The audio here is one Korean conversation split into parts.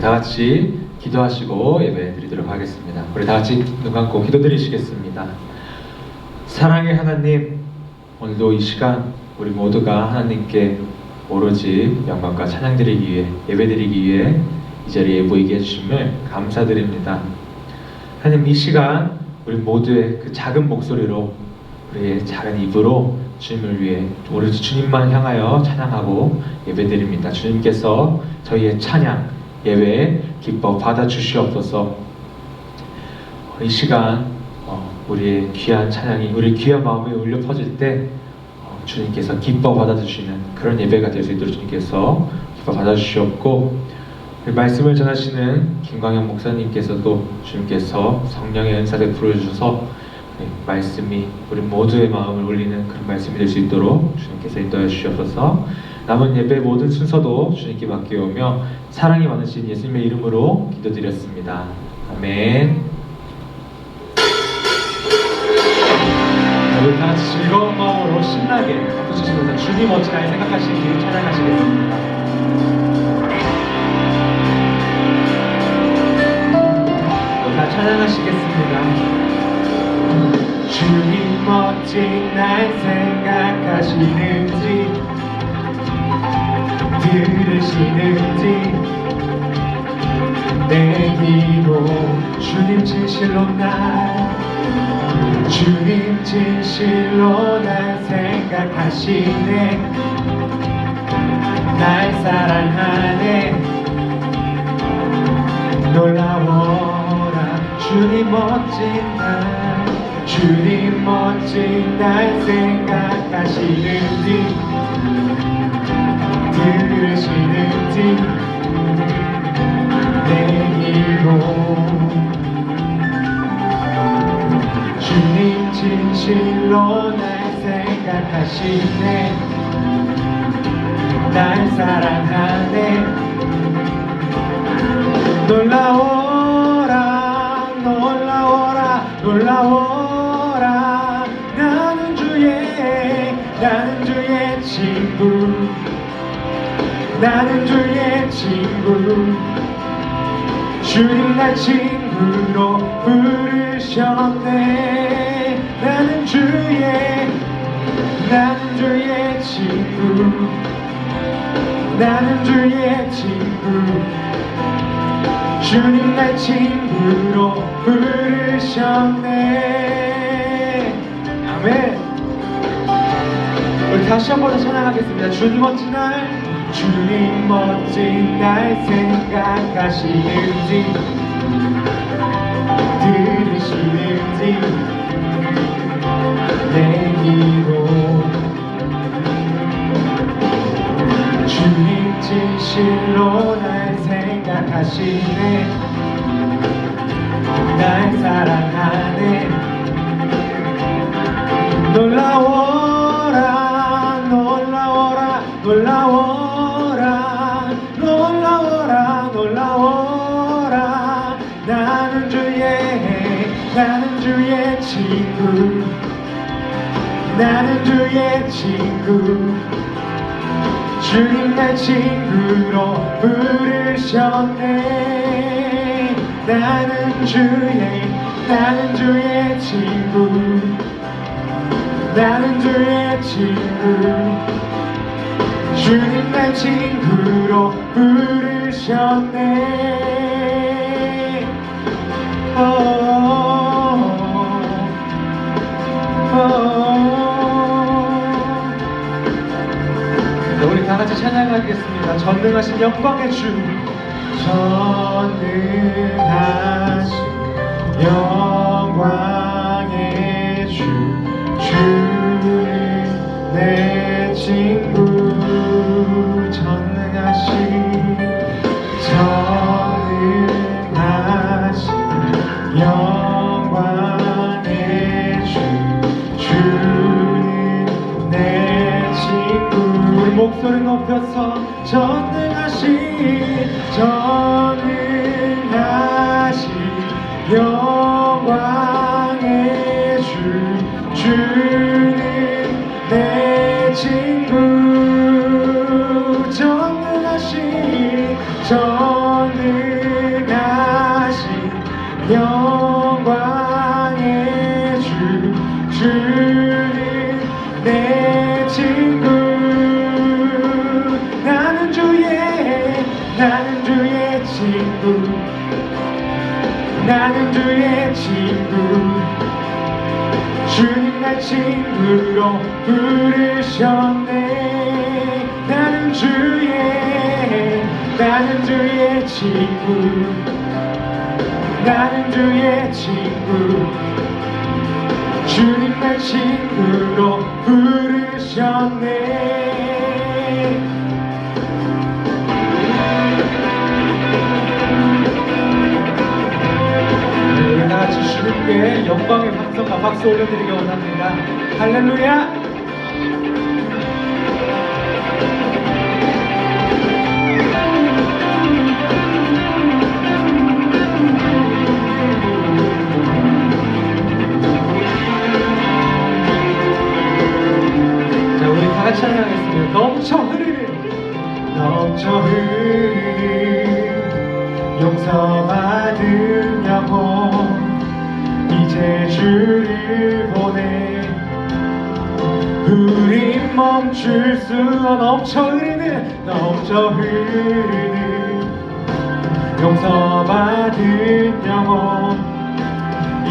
우리 다 같이 기도하시고 예배 드리도록 하겠습니다. 우리 다 같이 눈 감고 기도 드리시겠습니다. 사랑의 하나님, 오늘도 이 시간 우리 모두가 하나님께 오로지 영광과 찬양 드리기 위해 예배 드리기 위해 이 자리에 모이게 해주심을 감사드립니다. 하나님 이 시간 우리 모두의 그 작은 목소리로 우리의 작은 입으로 주님을 위해 오로지 주님만 향하여 찬양하고 예배드립니다. 주님께서 저희의 찬양 예배 기뻐 받아 주시옵소서. 이 시간 어, 우리의 귀한 찬양이 우리 귀한 마음에 울려 퍼질 때 어, 주님께서 기뻐 받아주시는 그런 예배가 될 수 있도록 주님께서 기뻐 받아주시옵고 그 말씀을 전하시는 김광현 목사님께서도 주님께서 성령의 은사를 부어주셔서 네, 말씀이 우리 모두의 마음을 울리는 그런 말씀이 될 수 있도록 주님께서 인도해 주시옵소서 남은 예배 모든 순서도 주님께 맡겨오며 사랑이 많으신 예수님의 이름으로 기도드렸습니다. 아멘 우리 다 같이 즐거운 마음으로 신나게 박수 치시면서 주님 어찌 날 생각하시는지 찬양하시겠습니다. 다 찬양하시겠습니다. 주님 멋진 날 생각하시는지 들으시는지 내 기도 주님 진실로 날 주님 진실로 날 생각하시네. 날 사랑하네. 놀라워라 주님 멋진 날 주님 멋진 날 생각하시는지 실로 날 생각하시네. 날 사랑하네. 놀라워라 놀라워라 놀라워라. 나는 주의 나는 주의 친구. 나는 주의 친구. 주님 날 친구로 부르셨네 주의 나는 주의 친구. 나는 주의 친구. 주님 날 친구로 부르셨네. 아멘. 우리 다시 한 번 더 찬양하겠습니다. 주님 멋진 날 주님 멋진 날 생각하시는지 들으시는지 내 기도 주님 진실로 날 생각하시네. 날 사랑하네. 놀라워 나는 주의 친구. 주님 날 친구로 부르셨네. 나는 주의 나는 주의 친구. 나는 주의 친구. 주님 날 친구로 부르셨네. 오, 오, 네, 같이 찬양하겠습니다. 전능하신 영광의 주. 전능하신 영 내 친구 전능하신 전능 영광의 주 주는 내 친구. 나는 주의 나는 주의 친구. 나는 주의 친구. 주님 날 친구로 부르셨네 나는 주의 나는 주의 친구 나는 주의 친구 주님 날 친구로 부르셨네 네, 다 같이 주님께 영광의 박성과 박수 올려드리기 원합니다. 할렐루야! 같이 찬양하겠습니다. 넘쳐 흐르는, 넘쳐 흐르는 용서받은 영혼 이제 주를 보내. 우린 멈출 수 없- 넘쳐 흐르는 넘쳐 흐르는 용서받은 영혼.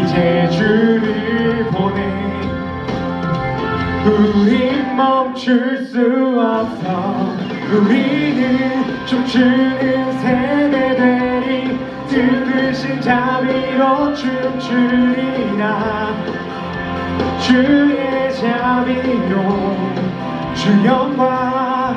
이제 주를 보내 우린 멈출 수 없어. 우리는 춤추는 세대들이 들으신 자비로 춤추리라. 주의 자비로 주 영광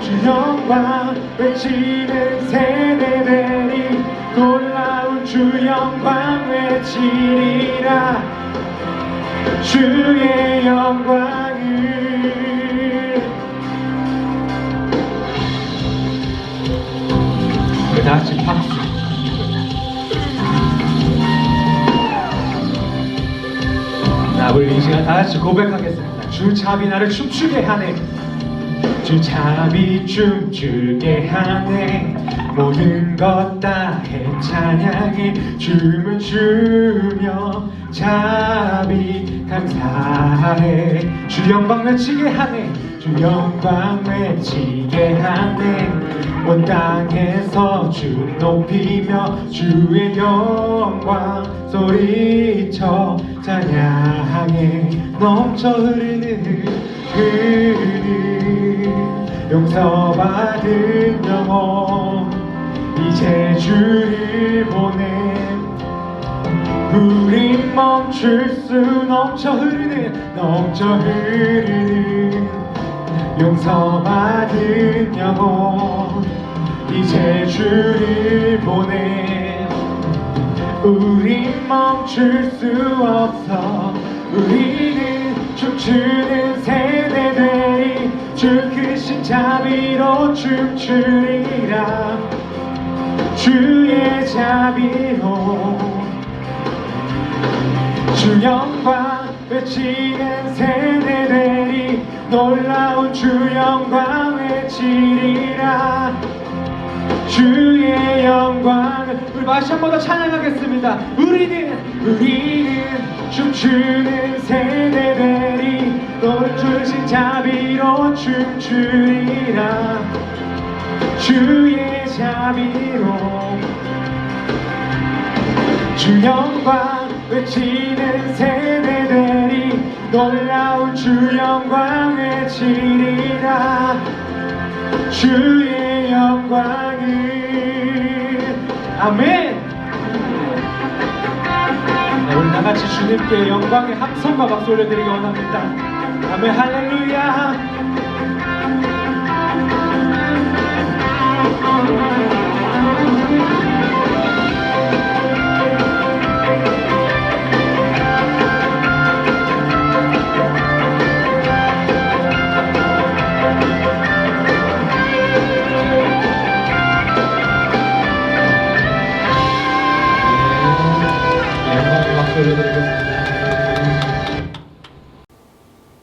주 영광 외치는 세대들이 놀라운 주 영광 외치리라 주의 우리 다 같이 박수 자이 시간 다 같이 고백하겠습니다. 주 자비 나를 춤추게 하네. 주 자비 춤추게 하네. 모든 것 다해 찬양해 춤을 추며 자비 감사해. 주 영광 외치게 하네. 주 영광 외치게 하네. 온 땅에서 주 높이며 주의 영광 소리쳐 찬양해 넘쳐 흐르는 흐르는 용서받은 영혼 이제 주를 보내 우린 멈출 수 넘쳐 흐르는 넘쳐 흐르는 용서받은 영혼 이제 주를 보내. 우린 멈출 수 없어. 우리는 춤추는 세대들이 주 크신 자비로 춤추리라. 주의 자비로 주 영광 외치는 세대들이 놀라운 주 영광 외치리라. 주의 영광을 우리 다시 한 번 더 찬양하겠습니다. 우리는 우리는 춤추는 세대들이 널 주신 자비로 춤추리라. 주의 자비로. 주 영광 외치는 세대들이 놀라운 주 영광 외치리라 주의 영광을. 아멘. 네, 우리 나같이 주님께 영광의 함성과 박수 올려드리기 원합니다. 아멘 할렐루야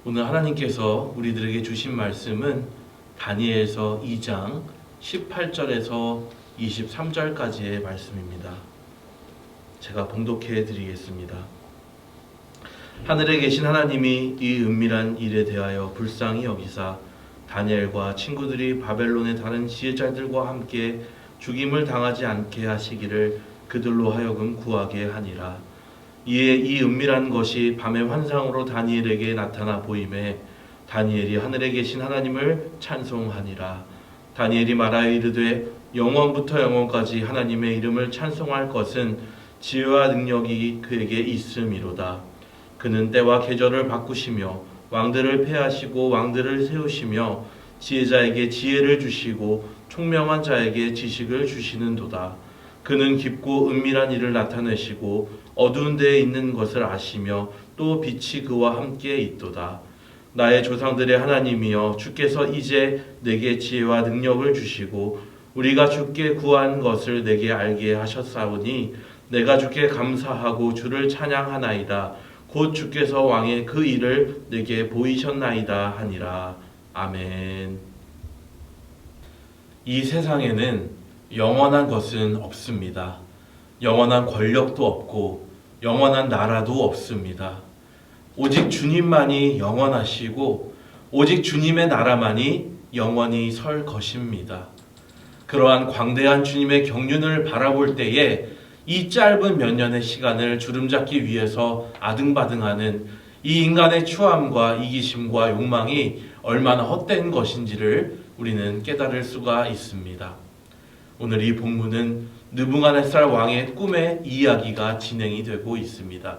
오늘 하나님께서 우리들에게 주신 말씀은 다니엘서 2장 18절에서 23절까지의 말씀입니다. 제가 봉독해 드리겠습니다. 하늘에 계신 하나님이 이 은밀한 일에 대하여 불쌍히 여기사 다니엘과 친구들이 바벨론의 다른 지혜자들과 함께 죽임을 당하지 않게 하시기를 그들로 하여금 구하게 하니라. 이에 이 은밀한 것이 밤의 환상으로 다니엘에게 나타나 보임에 다니엘이 하늘에 계신 하나님을 찬송하니라. 다니엘이 말하여 이르되 영원부터 영원까지 하나님의 이름을 찬송할 것은 지혜와 능력이 그에게 있음이로다. 그는 때와 계절을 바꾸시며 왕들을 패하시고 왕들을 세우시며 지혜자에게 지혜를 주시고 총명한 자에게 지식을 주시는도다. 그는 깊고 은밀한 일을 나타내시고 어두운 데에 있는 것을 아시며 또 빛이 그와 함께 있도다. 나의 조상들의 하나님이여 주께서 이제 내게 지혜와 능력을 주시고 우리가 주께 구한 것을 내게 알게 하셨사오니 내가 주께 감사하고 주를 찬양하나이다. 곧 주께서 왕의 그 일을 내게 보이셨나이다 하니라. 아멘. 이 세상에는 영원한 것은 없습니다. 영원한 권력도 없고 영원한 나라도 없습니다. 오직 주님만이 영원하시고 오직 주님의 나라만이 영원히 설 것입니다. 그러한 광대한 주님의 경륜을 바라볼 때에 이 짧은 몇 년의 시간을 주름잡기 위해서 아등바등하는 이 인간의 추함과 이기심과 욕망이 얼마나 헛된 것인지를 우리는 깨달을 수가 있습니다. 오늘 이 본문은 느부갓네살 왕의 꿈의 이야기가 진행이 되고 있습니다.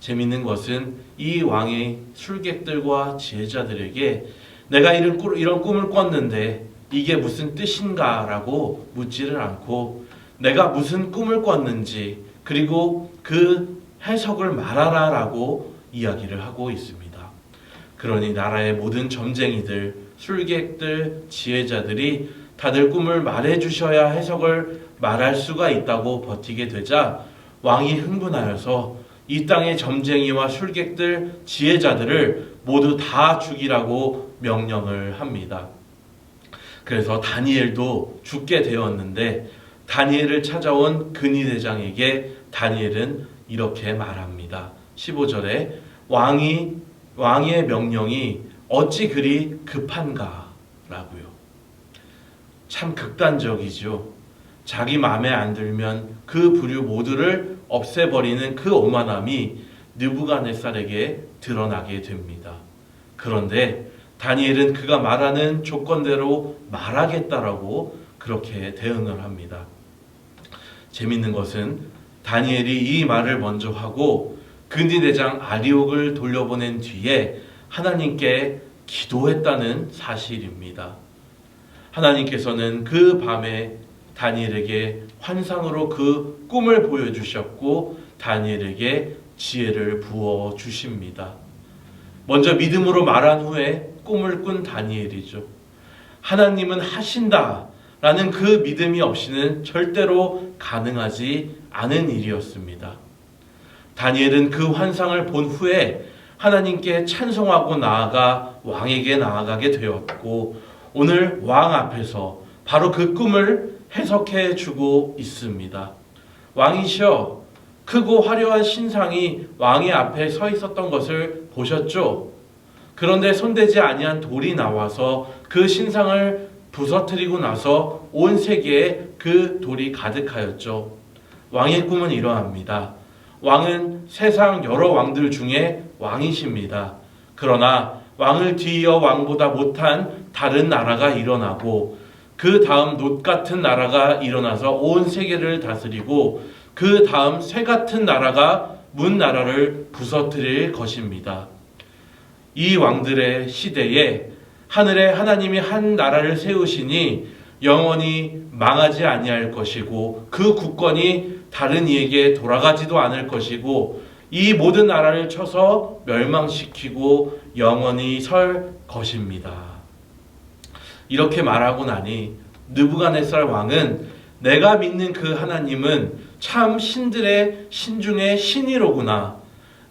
재밌는 것은 이 왕의 술객들과 지혜자들에게 내가 이런, 꿀- 이런 꿈을 꿨는데 이게 무슨 뜻인가라고 묻지를 않고 내가 무슨 꿈을 꿨는지 그리고 그 해석을 말하라라고 이야기를 하고 있습니다. 그러니 나라의 모든 점쟁이들, 술객들, 지혜자들이 다들 꿈을 말해 주셔야 해석을 말할 수가 있다고 버티게 되자 왕이 흥분하여서 이 땅의 점쟁이와 술객들, 지혜자들을 모두 다 죽이라고 명령을 합니다. 그래서 다니엘도 죽게 되었는데 다니엘을 찾아온 근위대장에게 다니엘은 이렇게 말합니다. 15절에 왕이 왕의 명령이 어찌 그리 급한가라고요. 참 극단적이죠. 자기 마음에 안 들면 그 부류 모두를 없애버리는 그 오만함이 느부갓네살에게 드러나게 됩니다. 그런데 다니엘은 그가 말하는 조건대로 말하겠다라고 그렇게 대응을 합니다. 재밌는 것은 다니엘이 이 말을 먼저 하고 근위대장 아리옥을 돌려보낸 뒤에 하나님께 기도했다는 사실입니다. 하나님께서는 그 밤에 다니엘에게 환상으로 그 꿈을 보여주셨고 다니엘에게 지혜를 부어 주십니다. 먼저 믿음으로 말한 후에 꿈을 꾼 다니엘이죠. 하나님은 하신다 라는 그 믿음이 없이는 절대로 가능하지 않은 일이었습니다. 다니엘은 그 환상을 본 후에 하나님께 찬송하고 나아가 왕에게 나아가게 되었고 오늘 왕 앞에서 바로 그 꿈을 해석해 주고 있습니다. 왕이시여 크고 화려한 신상이 왕의 앞에 서 있었던 것을 보셨죠? 그런데 손대지 아니한 돌이 나와서 그 신상을 부서뜨리고 나서 온 세계에 그 돌이 가득하였죠. 왕의 꿈은 이러합니다. 왕은 세상 여러 왕들 중에 왕이십니다. 그러나 왕을 뒤이어 왕보다 못한 다른 나라가 일어나고 그 다음 놋 같은 나라가 일어나서 온 세계를 다스리고 그 다음 쇠 같은 나라가 문 나라를 부서뜨릴 것입니다. 이 왕들의 시대에 하늘에 하나님이 한 나라를 세우시니 영원히 망하지 아니할 것이고 그 국권이 다른 이에게 돌아가지도 않을 것이고 이 모든 나라를 쳐서 멸망시키고 영원히 설 것입니다. 이렇게 말하고 나니 느부갓네살 왕은 내가 믿는 그 하나님은 참 신들의 신 중에 신이로구나.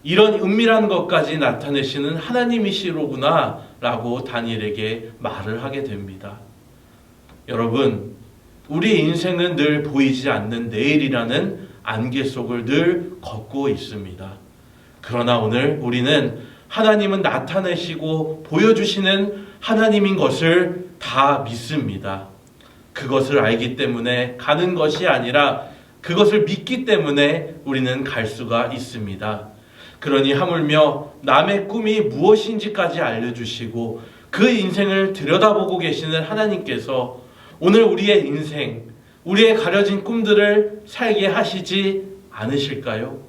이런 은밀한 것까지 나타내시는 하나님이시로구나. 라고 다니엘에게 말을 하게 됩니다. 여러분, 우리 인생은 늘 보이지 않는 내일이라는 안개 속을 늘 걷고 있습니다. 그러나 오늘 우리는 하나님은 나타내시고 보여주시는 하나님인 것을 다 믿습니다. 그것을 알기 때문에 가는 것이 아니라 그것을 믿기 때문에 우리는 갈 수가 있습니다. 그러니 하물며 남의 꿈이 무엇인지까지 알려주시고 그 인생을 들여다보고 계시는 하나님께서 오늘 우리의 인생, 우리의 가려진 꿈들을 살게 하시지 않으실까요?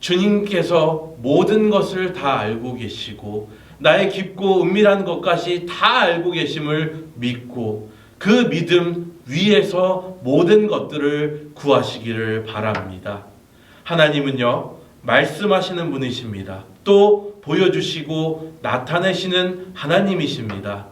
주님께서 모든 것을 다 알고 계시고 나의 깊고 은밀한 것까지 다 알고 계심을 믿고 그 믿음 위에서 모든 것들을 구하시기를 바랍니다. 하나님은요, 말씀하시는 분이십니다. 또 보여주시고 나타내시는 하나님이십니다.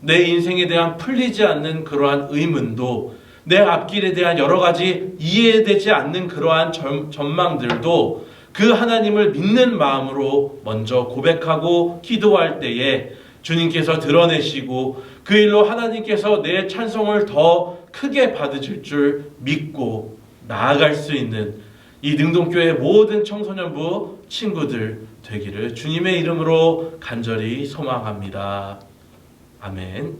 내 인생에 대한 풀리지 않는 그러한 의문도 내 앞길에 대한 여러 가지 이해되지 않는 그러한 전- 전망들도 그 하나님을 믿는 마음으로 먼저 고백하고 기도할 때에 주님께서 드러내시고 그 일로 하나님께서 내 찬송을 더 크게 받으실 줄 믿고 나아갈 수 있는 이 능동교회 모든 청소년부 친구들 되기를 주님의 이름으로 간절히 소망합니다. 아멘.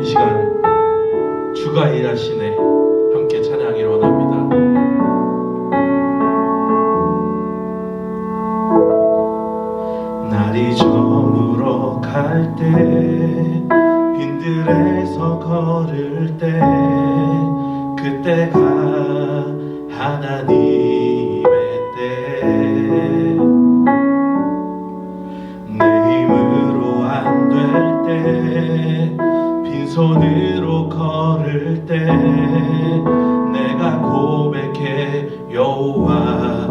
이 시간 주가 일하시네 때 빈들에서 걸을 때 그때가 하나님의 때. 내 힘으로 안 될 때 빈손으로 걸을 때 내가 고백해 여호와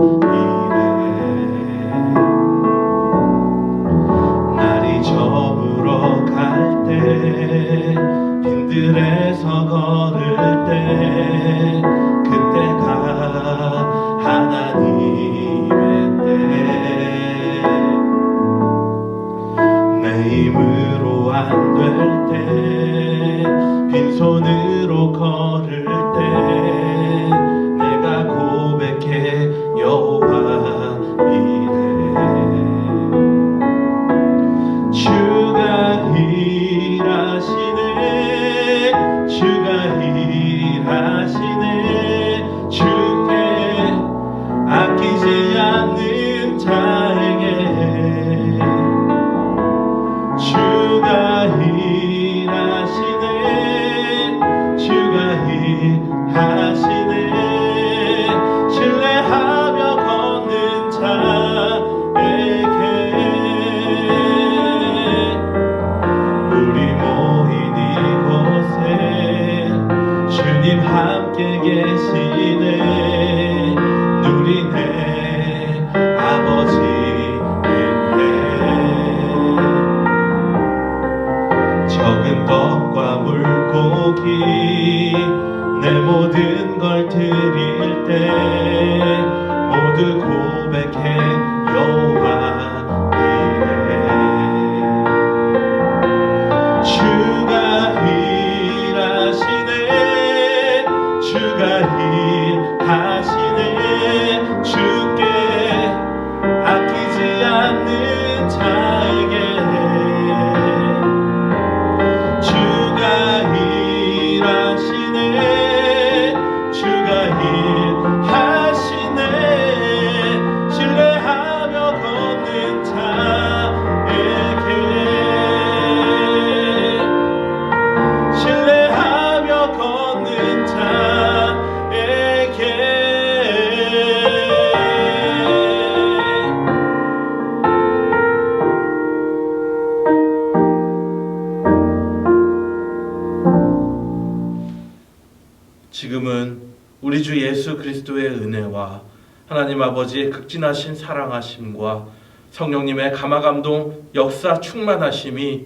지금은 우리 주 예수 그리스도의 은혜와 하나님 아버지의 극진하신 사랑하심과 성령님의 감화 감동 역사 충만하심이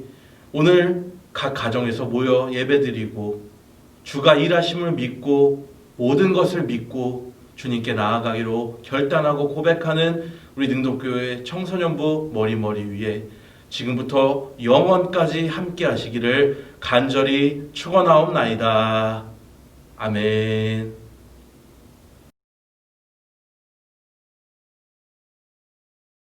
오늘 각 가정에서 모여 예배드리고 주가 일하심을 믿고 모든 것을 믿고 주님께 나아가기로 결단하고 고백하는 우리 능동교회 청소년부 머리머리 위에 지금부터 영원까지 함께 하시기를 간절히 축원하옵나이다. 아멘.